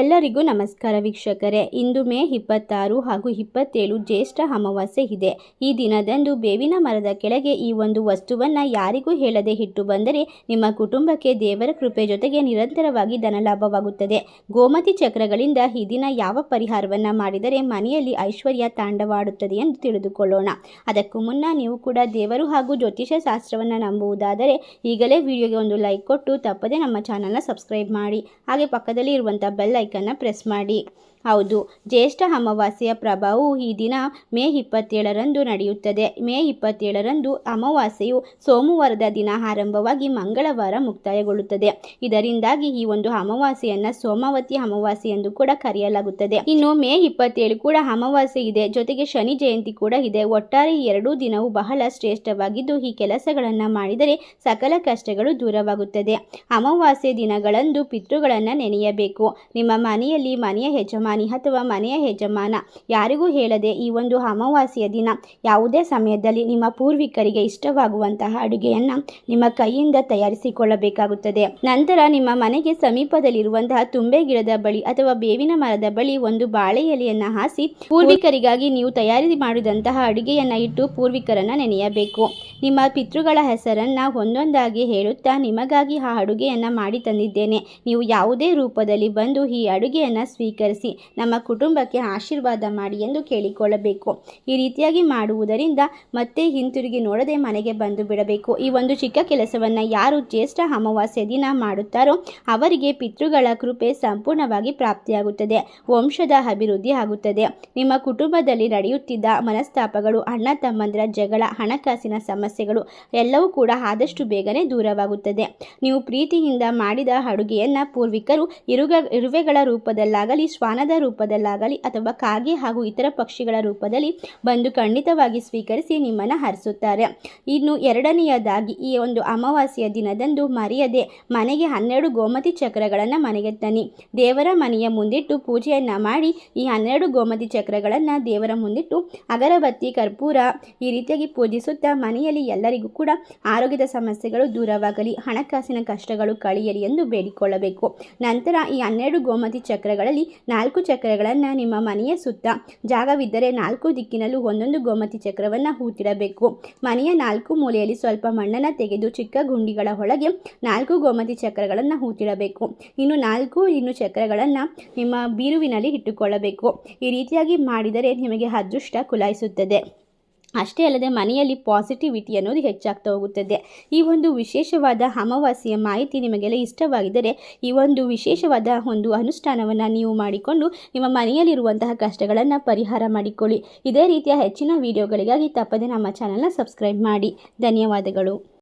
ಎಲ್ಲರಿಗೂ ನಮಸ್ಕಾರ ವೀಕ್ಷಕರೇ. ಇಂದು ಮೇ ಇಪ್ಪತ್ತಾರು ಹಾಗೂ ಇಪ್ಪತ್ತೇಳು ಜ್ಯೇಷ್ಠ ಅಮಾವಾಸ್ಯೆ ಇದೆ. ಈ ದಿನದಂದು ಬೇವಿನ ಮರದ ಕೆಳಗೆ ಈ ಒಂದು ವಸ್ತುವನ್ನು ಯಾರಿಗೂ ಹೇಳದೆ ಇಟ್ಟು ಬಂದರೆ ನಿಮ್ಮ ಕುಟುಂಬಕ್ಕೆ ದೇವರ ಕೃಪೆ ಜೊತೆಗೆ ನಿರಂತರವಾಗಿ ಧನಲಾಭವಾಗುತ್ತದೆ. ಗೋಮತಿ ಚಕ್ರಗಳಿಂದ ಈ ದಿನ ಯಾವ ಪರಿಹಾರವನ್ನು ಮಾಡಿದರೆ ಮನೆಯಲ್ಲಿ ಐಶ್ವರ್ಯ ತಾಂಡವಾಡುತ್ತದೆ ಎಂದು ತಿಳಿದುಕೊಳ್ಳೋಣ. ಅದಕ್ಕೂ ಮುನ್ನ ನೀವು ಕೂಡ ದೇವರು ಹಾಗೂ ಜ್ಯೋತಿಷ ಶಾಸ್ತ್ರವನ್ನು ನಂಬುವುದಾದರೆ ಈಗಲೇ ವಿಡಿಯೋಗೆ ಒಂದು ಲೈಕ್ ಕೊಟ್ಟು ತಪ್ಪದೆ ನಮ್ಮ ಚಾನಲ್ನ ಸಬ್ಸ್ಕ್ರೈಬ್ ಮಾಡಿ. ಹಾಗೆ ಪಕ್ಕದಲ್ಲಿ ಇರುವಂಥ ಬೆಲ್ ಐಕನ್ನ ಪ್ರೆಸ್ ಮಾಡಿ. ಹೌದು, ಜ್ಯೇಷ್ಠ ಅಮಾವಾಸ್ಯೆಯ ಪ್ರಭಾವವು ಈ ದಿನ ಮೇ ಇಪ್ಪತ್ತೇಳರಂದು ನಡೆಯುತ್ತದೆ. ಮೇ ಇಪ್ಪತ್ತೇಳರಂದು ಅಮಾವಾಸ್ಯೆಯು ಸೋಮವಾರದ ದಿನ ಆರಂಭವಾಗಿ ಮಂಗಳವಾರ ಮುಕ್ತಾಯಗೊಳ್ಳುತ್ತದೆ. ಇದರಿಂದಾಗಿ ಈ ಒಂದು ಅಮಾವಾಸ್ಯೆಯನ್ನು ಸೋಮಾವತಿ ಅಮಾವಾಸ್ಯೆ ಎಂದು ಕೂಡ ಕರೆಯಲಾಗುತ್ತದೆ. ಇನ್ನು ಮೇ ಇಪ್ಪತ್ತೇಳು ಕೂಡ ಅಮಾವಾಸ್ಯೆ ಇದೆ. ಜೊತೆಗೆ ಶನಿ ಜಯಂತಿ ಕೂಡ ಇದೆ. ಒಟ್ಟಾರೆ ಎರಡೂ ದಿನವು ಬಹಳ ಶ್ರೇಷ್ಠವಾಗಿದ್ದು, ಈ ಕೆಲಸಗಳನ್ನು ಮಾಡಿದರೆ ಸಕಲ ಕಷ್ಟಗಳು ದೂರವಾಗುತ್ತದೆ. ಅಮಾವಾಸ್ಯೆ ದಿನಗಳಂದು ಪಿತೃಗಳನ್ನು ನೆನೆಯಬೇಕು. ನಿಮ್ಮ ಮನೆಯಲ್ಲಿ ಮನೆಯ ಯಜಮಾನಿ ಅಥವಾ ಮನೆಯ ಯಜಮಾನ. ಯಾರಿಗೂ ಹೇಳದೆ ಈ ಒಂದು ಅಮಾವಾಸ್ಯೆಯ ದಿನ ಯಾವುದೇ ಸಮಯದಲ್ಲಿ ನಿಮ್ಮ ಪೂರ್ವಿಕರಿಗೆ ಇಷ್ಟವಾಗುವಂತಹ ಅಡುಗೆಯನ್ನು ನಿಮ್ಮ ಕೈಯಿಂದ ತಯಾರಿಸಿಕೊಳ್ಳಬೇಕಾಗುತ್ತದೆ. ನಂತರ ನಿಮ್ಮ ಮನೆಗೆ ಸಮೀಪದಲ್ಲಿರುವಂತಹ ತುಂಬೆ ಗಿಡದ ಬಳಿ ಅಥವಾ ಬೇವಿನ ಮರದ ಬಳಿ ಒಂದು ಬಾಳೆ ಎಲೆಯನ್ನು ಹಾಸಿ ಪೂರ್ವಿಕರಿಗಾಗಿ ನೀವು ತಯಾರಿ ಮಾಡಿದಂತಹ ಅಡುಗೆಯನ್ನು ಇಟ್ಟು ಪೂರ್ವಿಕರನ್ನು ನೆನೆಯಬೇಕು. ನಿಮ್ಮ ಪಿತೃಗಳ ಹೆಸರನ್ನು ಒಂದೊಂದಾಗಿ ಹೇಳುತ್ತಾ ನಿಮಗಾಗಿ ಆ ಅಡುಗೆಯನ್ನು ಮಾಡಿ ತಂದಿದ್ದೇನೆ. ನೀವು ಯಾವುದೇ ರೂಪದಲ್ಲಿ ಬಂದು ಈ ಅಡುಗೆಯನ್ನು ಸ್ವೀಕರಿಸಿ ನಮ್ಮ ಕುಟುಂಬಕ್ಕೆ ಆಶೀರ್ವಾದ ಮಾಡಿ ಎಂದು ಕೇಳಿಕೊಳ್ಳಬೇಕು. ಈ ರೀತಿಯಾಗಿ ಮಾಡುವುದರಿಂದ ಮತ್ತೆ ಹಿಂತಿರುಗಿ ನೋಡದೆ ಮನೆಗೆ ಬಂದು ಬಿಡಬೇಕು. ಈ ಒಂದು ಚಿಕ್ಕ ಕೆಲಸವನ್ನು ಯಾರು ಜ್ಯೇಷ್ಠ ಅಮಾವಾಸ್ಯ ದಿನ ಮಾಡುತ್ತಾರೋ ಅವರಿಗೆ ಪಿತೃಗಳ ಕೃಪೆ ಸಂಪೂರ್ಣವಾಗಿ ಪ್ರಾಪ್ತಿಯಾಗುತ್ತದೆ. ವಂಶದ ಅಭಿವೃದ್ಧಿ ಆಗುತ್ತದೆ. ನಿಮ್ಮ ಕುಟುಂಬದಲ್ಲಿ ನಡೆಯುತ್ತಿದ್ದ ಮನಸ್ತಾಪಗಳು ಅಣ್ಣ ತಮ್ಮಂದಿರ ಜಗಳ, ಹಣಕಾಸಿನ ಸಮಸ್ಯೆಗಳು ಎಲ್ಲವೂ ಕೂಡ ಆದಷ್ಟು ಬೇಗನೆ ದೂರವಾಗುತ್ತದೆ. ನೀವು ಪ್ರೀತಿಯಿಂದ ಮಾಡಿದ ಅಡುಗೆಯನ್ನು ಪೂರ್ವಿಕರು ಇರುಗ, ಇರುವೆಗಳ ರೂಪದಲ್ಲಾಗಲಿ, ಶ್ವಾನದ ರೂಪದಲ್ಲಾಗಲಿ ಅಥವಾ ಕಾಗೆ ಹಾಗೂ ಇತರ ಪಕ್ಷಿಗಳ ರೂಪದಲ್ಲಿ ಬಂದು ಖಂಡಿತವಾಗಿ ಸ್ವೀಕರಿಸಿ ನಿಮ್ಮನ್ನು ಹರಿಸುತ್ತಾರೆ. ಇನ್ನು ಎರಡನೆಯದಾಗಿ, ಈ ಒಂದು ಅಮಾವಾಸ್ಯೆಯ ದಿನದಂದು ಮರೆಯದೆ ಮನೆಗೆ ಹನ್ನೆರಡು ಗೋಮತಿ ಚಕ್ರಗಳನ್ನು ಮನೆಗೆ ತನ್ನಿ. ದೇವರ ಮನೆಯ ಮುಂದಿಟ್ಟು ಪೂಜೆಯನ್ನು ಮಾಡಿ, ಈ ಹನ್ನೆರಡು ಗೋಮತಿ ಚಕ್ರಗಳನ್ನು ದೇವರ ಮುಂದಿಟ್ಟು ಅಗರಬತ್ತಿ, ಕರ್ಪೂರ ಈ ರೀತಿಯಾಗಿ ಪೂಜಿಸುತ್ತಾ ಮನೆಯಲ್ಲಿ ಎಲ್ಲರಿಗೂ ಕೂಡ ಆರೋಗ್ಯದ ಸಮಸ್ಯೆಗಳು ದೂರವಾಗಲಿ, ಹಣಕಾಸಿನ ಕಷ್ಟಗಳು ಕಳೆಯಲಿ ಎಂದು ಬೇಡಿಕೊಳ್ಳಬೇಕು. ನಂತರ ಈ ಹನ್ನೆರಡು ಗೋಮತಿ ಚಕ್ರಗಳಲ್ಲಿ ನಾಲ್ಕು ಚಕ್ರಗಳನ್ನು ನಿಮ್ಮ ಮನೆಯ ಸುತ್ತ, ಜಾಗವಿದ್ದರೆ ನಾಲ್ಕು ದಿಕ್ಕಿನಲ್ಲೂ ಒಂದೊಂದು ಗೋಮತಿ ಚಕ್ರವನ್ನು ಹೂತಿಡಬೇಕು. ಮನೆಯ ನಾಲ್ಕು ಮೂಲೆಯಲ್ಲಿ ಸ್ವಲ್ಪ ಮಣ್ಣನ್ನು ತೆಗೆದು ಚಿಕ್ಕ ಗುಂಡಿಗಳ ಒಳಗೆ ನಾಲ್ಕು ಗೋಮತಿ ಚಕ್ರಗಳನ್ನು ಹೂತಿಡಬೇಕು. ಇನ್ನು ನಾಲ್ಕು ಇನ್ನು ಚಕ್ರಗಳನ್ನು ನಿಮ್ಮ ಬೀರುವಿನಲ್ಲಿ ಇಟ್ಟುಕೊಳ್ಳಬೇಕು. ಈ ರೀತಿಯಾಗಿ ಮಾಡಿದರೆ ನಿಮಗೆ ಅದೃಷ್ಟ ಕುಲಾಯಿಸುತ್ತದೆ. ಅಷ್ಟೇ ಅಲ್ಲದೆ ಮನೆಯಲ್ಲಿ ಪಾಸಿಟಿವಿಟಿ ಅನ್ನೋದು ಹೆಚ್ಚಾಗ್ತಾ ಹೋಗುತ್ತದೆ. ಈ ಒಂದು ವಿಶೇಷವಾದ ಅಮಾವಾಸ್ಯೆಯ ಮಾಹಿತಿ ನಿಮಗೆಲ್ಲ ಇಷ್ಟವಾಗಿದ್ದರೆ ಈ ಒಂದು ವಿಶೇಷವಾದ ಒಂದು ಅನುಷ್ಠಾನವನ್ನು ನೀವು ಮಾಡಿಕೊಂಡು ನಿಮ್ಮ ಮನೆಯಲ್ಲಿರುವಂತಹ ಕಷ್ಟಗಳನ್ನು ಪರಿಹಾರ ಮಾಡಿಕೊಳ್ಳಿ. ಇದೇ ರೀತಿಯ ಹೆಚ್ಚಿನ ವಿಡಿಯೋಗಳಿಗಾಗಿ ತಪ್ಪದೆ ನಮ್ಮ ಚಾನಲ್ನ ಸಬ್ಸ್ಕ್ರೈಬ್ ಮಾಡಿ. ಧನ್ಯವಾದಗಳು.